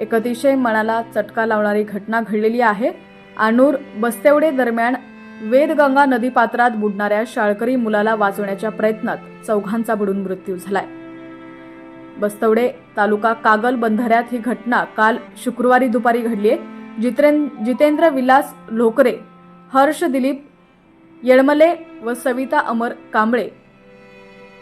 एक अतिशय मनाला चटका लावणारी घटना घडलेली आहे. आणूर बस्तेवडे दरम्यान वेदगंगा नदीपात्रात बुडणाऱ्या शाळकरी मुलाला वाचवण्याच्या प्रयत्नात चौघांचा बुडून मृत्यू झालाय. बस्तवडे तालुका कागल बंधाऱ्यात ही घटना काल शुक्रवारी दुपारी घडली आहे. जितें जितेंद्र विलास लोकरे हर्ष दिलीप येळमले व सविता अमर कांबळे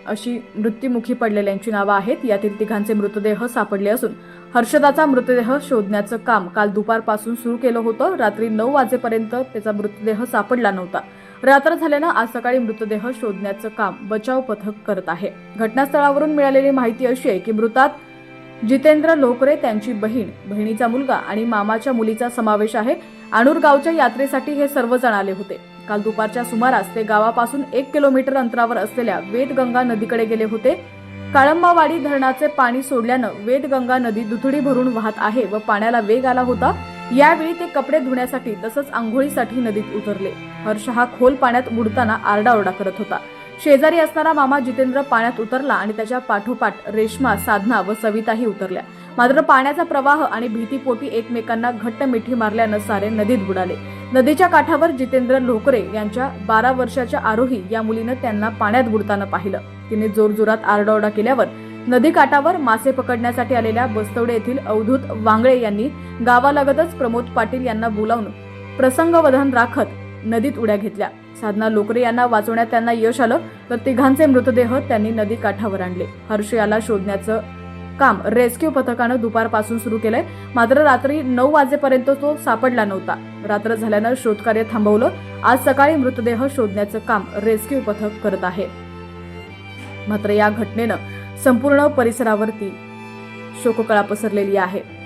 अशी मृत्युमुखी पडलेल्यांची नावं आहेत. यातील तिघांचे मृतदेह सापडले असून हर्षदाचा मृतदेह शोधण्याचं काम काल दुपारपासून सुरू केलं होतं. रात्री नऊ वाजेपर्यंत त्याचा मृतदेह सापडला नव्हता. रात्र झाल्यानं आज सकाळी मृतदेह शोधण्याचं काम बचाव पथक करत आहे. घटनास्थळावरून मिळालेली माहिती अशी आहे की मृतात जितेंद्र लोकरे त्यांची बहीण बहिणीचा मुलगा आणि मामाच्या मुलीचा समावेश आहे. आणूर गावच्या यात्रेसाठी हे सर्वजण आले होते. काल दुपारच्या सुमारास ते गावापासून एक किलोमीटर अंतरावर असलेल्या वेदगंगा नदीकडे गेले होते. काळंबावाडी धरणाचे पाणी सोडल्यानं वेदगंगा नदी दुथडी भरून वाहत आहे व पाण्याला वेग आला होता. यावेळी ते कपडे धुण्यासाठी तसंच आंघोळीसाठी नदीत उतरले. हर्ष हा खोल पाण्यात बुडताना आरडाओरडा करत होता. शेजारी असणारा मामा जितेंद्र पाण्यात उतरला आणि त्याच्या पाठोपाठ रेश्मा साधना व सविताही उतरल्या. मात्र पाण्याचा प्रवाह आणि भीतीपोटी एकमेकांना घट्ट मिठी मारल्यानं सारे नदीत बुडाले. नदीच्या काठावर जितेंद्र लोकरे यांच्या बारा वर्षाच्या आरोही या मुलीनं त्यांना पाण्यात बुडताना पाहिलं. तिने जोरजोरात आरडाओरडा केल्यावर नदी काठावर मासे पकडण्यासाठी आलेल्या बस्तवडे येथील अवधूत वांगळे यांनी गावालगतच प्रमोद पाटील यांना बोलावून प्रसंगवधान राखत नदीत उड्या घेतल्या. साधना लोकरे यांना वाचवण्यात त्यांना यश आलं तर तिघांचे मृतदेह त्यांनी नदी काठावर आणले. हर्ष याला शोधण्याचं काम रेस्क्यू पथकानं दुपारपासून सुरू केलंय. मात्र रात्री नऊ वाजेपर्यंत तो सापडला नव्हता. रात्र झाल्यानं शोधकार्य थांबवलं. आज सकाळी मृतदेह शोधण्याचं काम रेस्क्यू पथक करत आहे. मात्र या घटनेनं संपूर्ण परिसरावरती शोककळा पसरलेली आहे.